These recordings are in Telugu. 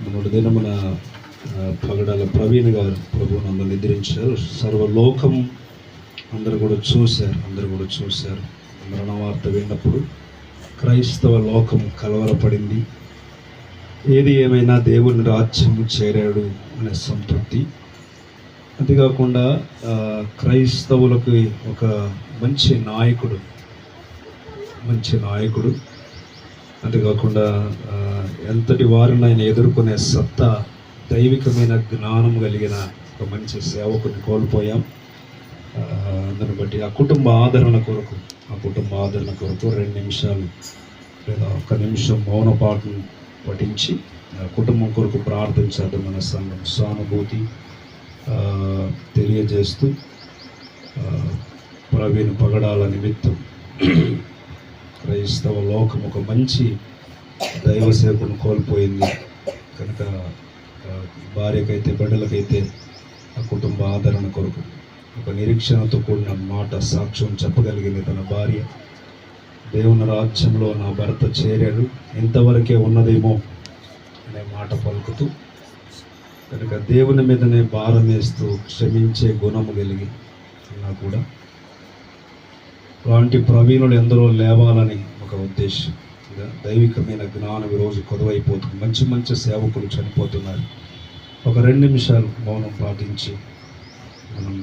మొన్నటి దినమున పగడాల ప్రవీణ్ గారు ప్రభువును అందరు నిద్రించారు. సర్వలోకం అందరూ కూడా చూశారు అందరూ కూడా చూశారు. మరణ వార్త విన్నప్పుడు క్రైస్తవ లోకం కలవరపడింది. ఏది ఏమైనా దేవుని రాజ్యము చేరాడు అనే సంతృప్తి. అంతేకాకుండా క్రైస్తవులకు ఒక మంచి నాయకుడు మంచి నాయకుడు. అంతేకాకుండా ఎంతటి వారిని ఆయన ఎదుర్కొనే సత్తా దైవికమైన జ్ఞానం కలిగిన ఒక మంచి సేవకుని కోల్పోయాం. ఆ, దాన్ని బట్టి ఆ కుటుంబ ఆదరణ కొరకు ఆ కుటుంబ ఆదరణ కొరకు రెండు నిమిషాలు లేదా ఒక నిమిషం మౌన పాఠం పఠించి ఆ కుటుంబం కొరకు ప్రార్థించడం మన సంఘం సానుభూతి తెలియజేస్తూ ఆ, ప్రవీణ్ పగడాల నిమిత్తం క్రైస్తవ లోకం ఒక మంచి దైవ సేవకుని కోల్పోయింది కనుక భార్యకైతే బిడ్డలకైతే ఆ కుటుంబ ఆదరణ కొరకు ఒక నిరీక్షణతో కూడిన మాట సాక్ష్యం చెప్పగలిగింది తన భార్య. దేవుని రాజ్యంలో నా భర్త చేరాడు. ఇంతవరకే ఉన్నదేమో అనే మాట పలుకుతూ కనుక దేవుని మీదనే భారం వేస్తూ క్షమించే గుణము కలిగి అన్నా కూడా అలాంటి ప్రవీణులు ఎందరో లేవాలని ఒక ఉద్దేశం. దైవికమైన జ్ఞానం ఈరోజు కొదవైపోతుంది. మంచి మంచి సేవకులు చనిపోతున్నారు. ఒక రెండు నిమిషాలు మౌనం పాటించి మనం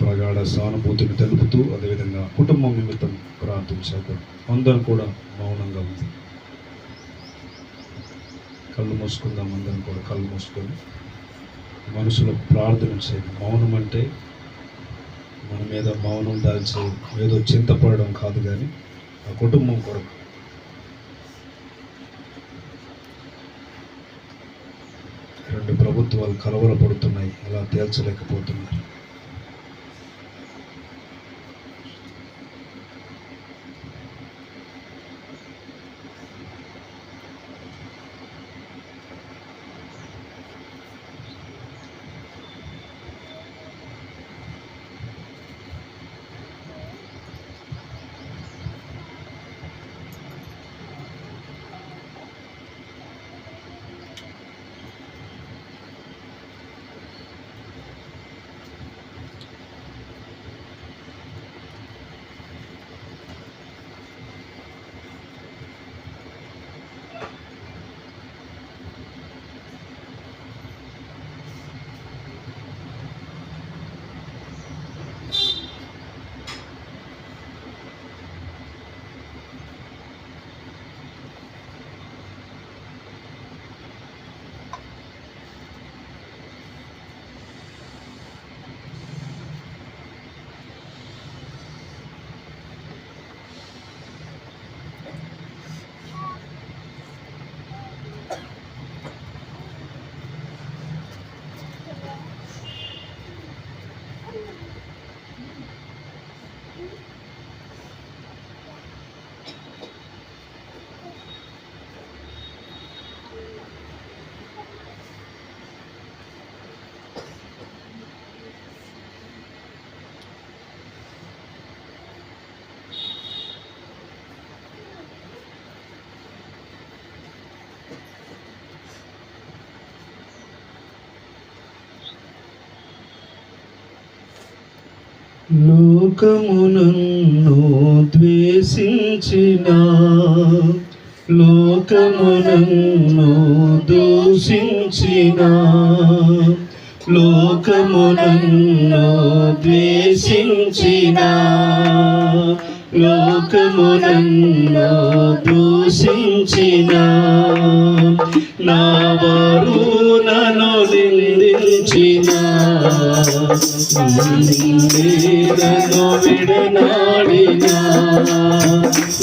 ప్రగాఢ సానుభూతిని తెలుపుతూ అదేవిధంగా కుటుంబం నిమిత్తం ప్రార్థించాక అందరం కూడా మౌనంగా ఉంది. కళ్ళు మూసుకుందాం. అందరం కూడా కళ్ళు మూసుకొని మనసులో ప్రార్థన చేయండి మౌనం అంటే మన మీద మౌనం దాల్చి ఏదో చింతపడడం కాదు కానీ ఆ కుటుంబం కొరకు. రెండు ప్రభుత్వాలు కలవరపడుతున్నాయి అలా తేల్చలేకపోతున్నారు. లోకమునన్ను ద్వేషించిన లోకమునన్ను దూషించిన లోకమునన్ను ద్వేషించిన లోకమునన్ను దూషించిన. నా వారు నన్ను నిందించినా నన్ను విడనాడిన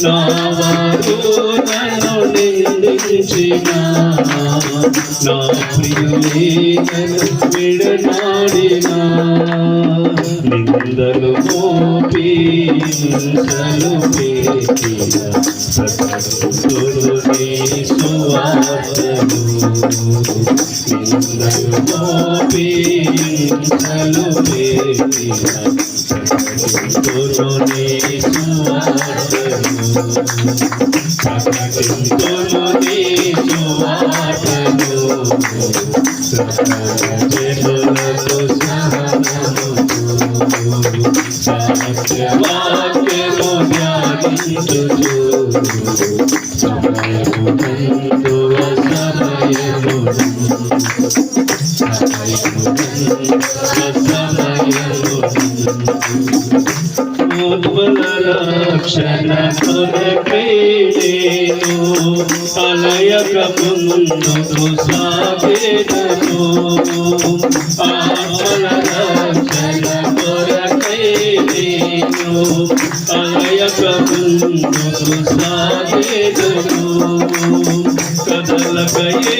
నా వారు నన్ను నిందించిన ప్రేమించిన నా ప్రియులే నన్ను విడనాడిన. నిందలు మోపి హింసలు పెట్టిన సతతుని సువార్తను నిందలు మోపి హింసలు పెట్టిన సతతుని సువార్తను ప్రకటింతుని సువార్తను సకలజనులకు సహనముతో రక్షణ కొరకేను అలయక ముందుకు సాగేదను ఆత్మల రక్షణ అలయక ముందుకు సాగేదను కదలకయే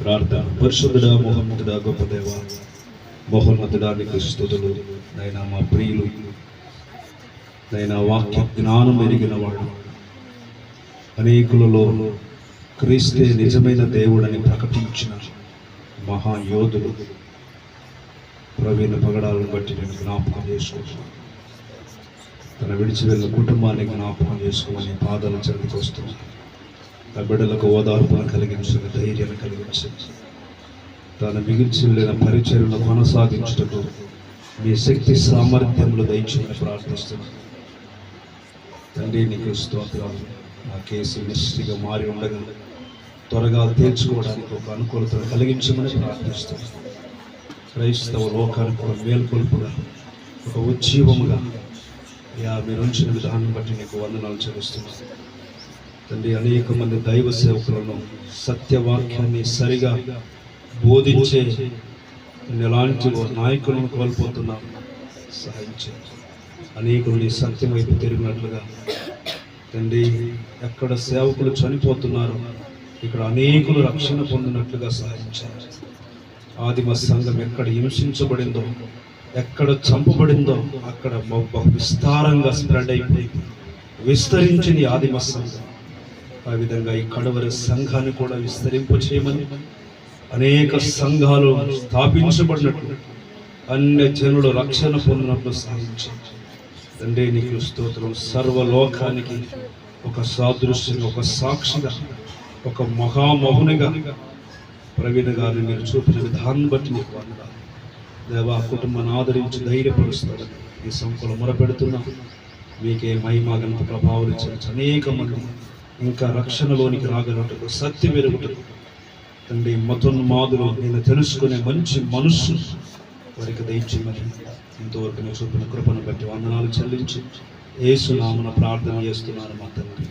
ప్రార్థన. పరిశుద్ధుడా మోహమ్మతుడా గొప్ప దేవ మోహోన్నతుడా నీకు స్థుతులు. నైనా మా ప్రియులు నైనా వాక్య జ్ఞానం ఎరిగిన వాడు. అనేకులలో క్రీస్తే నిజమైన దేవుడని ప్రకటించిన మహాయోధుడు ప్రవీణ పగడాలను బట్టి నేను జ్ఞాపకం చేసుకుంటున్నాను. తన విడిచి వెళ్ళిన కుటుంబాన్ని జ్ఞాపకం చేసుకోమని పాదాల చెందికి వస్తుంది తన బిడ్డలకు ఓదార్పును కలిగించని ధైర్యాన్ని కలిగించండి తాను మిగిల్చిన పరిచయను కొనసాగించుటకు మీ శక్తి సామర్థ్యంలో దయచేయమని ప్రార్థిస్తున్నాను తండ్రి నీకు స్తోత్రాలు. ఆ కేసు నిశ్చిగా మారి ఉండగా త్వరగా తీర్చుకోవడానికి ఒక అనుకూలతను కలిగించమని ప్రార్థిస్తున్నాను క్రైస్తవ లోకానికి ఒక మేల్కొల్పుగా ఒక ఉజ్జీవముగా యా మీరు ఉంచిన విధానం బట్టి నీకు వందనాలు చెల్లిస్తున్నాను తండ్రి అనేక మంది దైవ సేవకులను సత్యవాక్యాన్ని సరిగా బోధించే ఎలాంటి నాయకులను కోల్పోతున్నాను సహాయం చేయండి అనేకులు నీ సత్యం వైపు తిరిగినట్లుగా. తండ్రి ఎక్కడ సేవకులు చనిపోతున్నారు ఇక్కడ అనేకులు రక్షణ పొందినట్లుగా సహాయించారు ఆదిమ సంఘం ఎక్కడ హింసించబడిందో ఎక్కడ చంపబడిందో అక్కడ విస్తారంగా స్ప్రెడ్ అయిపోయింది. విస్తరించింది ఆదిమ సంఘం. ఆ విధంగా ఈ కడవరి సంఘాన్ని కూడా విస్తరింపు చేయమని అనేక సంఘాలు స్థాపించబడినట్లు అన్ని జనులు రక్షణ పొందినట్లు సాధించారు తండ్రి నీకు స్తోత్రం. సర్వలోకానికి ఒక సాదృశ్యంగా ఒక సాక్షిగా ఒక మహామహునిగా ప్రవీణ గారిని మీరు చూపిన విధానం బట్టి నీకు వందాలి దేవా కుటుంబాన్ని ఆదరించి ధైర్యపరుస్తాడు. ఈ సంఖ్యలో మొరపెడుతున్నాం మీకే మహిమాగంత ప్రభావం ఇచ్చిన అనేక మంది ఇంకా రక్షణలోనికి రాగలటకు సత్య వెరుగుటకు తండ్రి మతోన్మాదులు నేను తెలుసుకునే మంచి మనస్సు వారికి దయచేయమని ఇంతవరకు నేను చూపిన కృపను బట్టి వందనాలు చెల్లించి ఏసునామన ప్రార్థన చేస్తున్నాను మా తండ్రి.